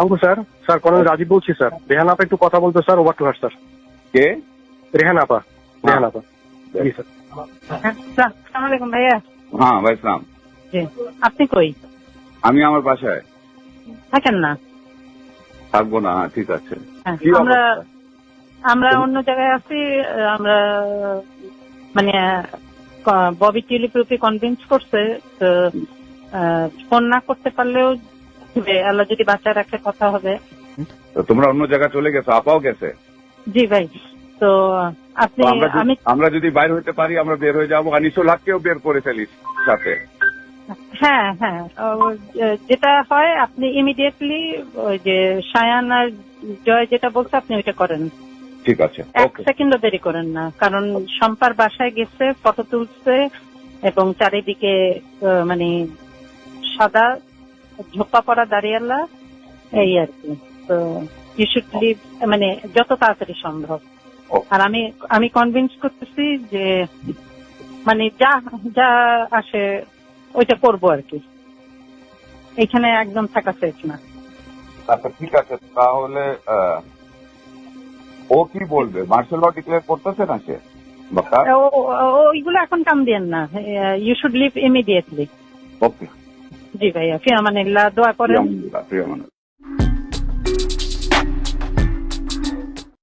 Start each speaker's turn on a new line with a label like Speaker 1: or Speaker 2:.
Speaker 1: আঙ্কু sir sir colonel Rajib বলছি sir. Rehan আপা একটু কথা বলতে sir over to her sir.
Speaker 2: কে?
Speaker 1: রেহান আপা রেহান আপা। জি স্যার।
Speaker 3: আসসালামু আলাইকুম ভাইয়া।
Speaker 2: হ্যাঁ ভাই ইসলাম
Speaker 3: জি আপনি কই?
Speaker 2: আমি আমার বাসায়।
Speaker 3: থাকেন না?
Speaker 2: থাকব না হ্যাঁ ঠিক আছে।
Speaker 3: হ্যাঁ, আমরা আমরা অন্য জায়গায় আছি আমরা মানে ববি টিলিপ্রুফি কনভিন্স করছে তো আহ, ফোন না করতে পারলেও হবে, আল্লাহ যদি বাচ্চা রাখে কথা হবে।
Speaker 2: তো তোমরা অন্য জায়গায় চলে গেছো আপাও গেছে?
Speaker 3: জি ভাই তো আপনি
Speaker 2: আমরা যদি-
Speaker 3: আমি
Speaker 2: আমরা যদি বাইর হইতে পারি আমরা বের হয়ে যাব। আনিসুল হককেও বের করে ফেলিস সাথে।
Speaker 3: হ্যাঁ হ্যাঁ। যেটা হয় আপনি ইমিডিয়েটলি ওই যে সায়ান আর জয় যেটা বলছে আপনি ওইটা করেন।
Speaker 2: ঠিক আছে
Speaker 3: এক সেকেন্ডও দেরি করেন না কারণ শম্পার বাসায় গেছে ফটো তুলছে এবং চারিদিকে মানে সাদা ঝোপা পড়া দাঁড়িয়ালা এই আর কি। তো ইউ শুড লিভ মানে যত তাড়াতাড়ি সম্ভব। আর আমি আমি কনভিন্স করতেছি যে মানে যা যা আসে ওইটা করব আর কি। এখানে একদম থাকা সেফ না।
Speaker 2: আচ্ছা ঠিক আছে। তাহলে ও কি বলবে? মার্শাল ল ডিক্লেয়ার করতেছে না সে?
Speaker 3: ওইগুলো এখন কাম দেন না। You should leave immediately
Speaker 2: okay
Speaker 3: জি ভাইয়া ফিয়ামানিল্লাহ দোয়া করেন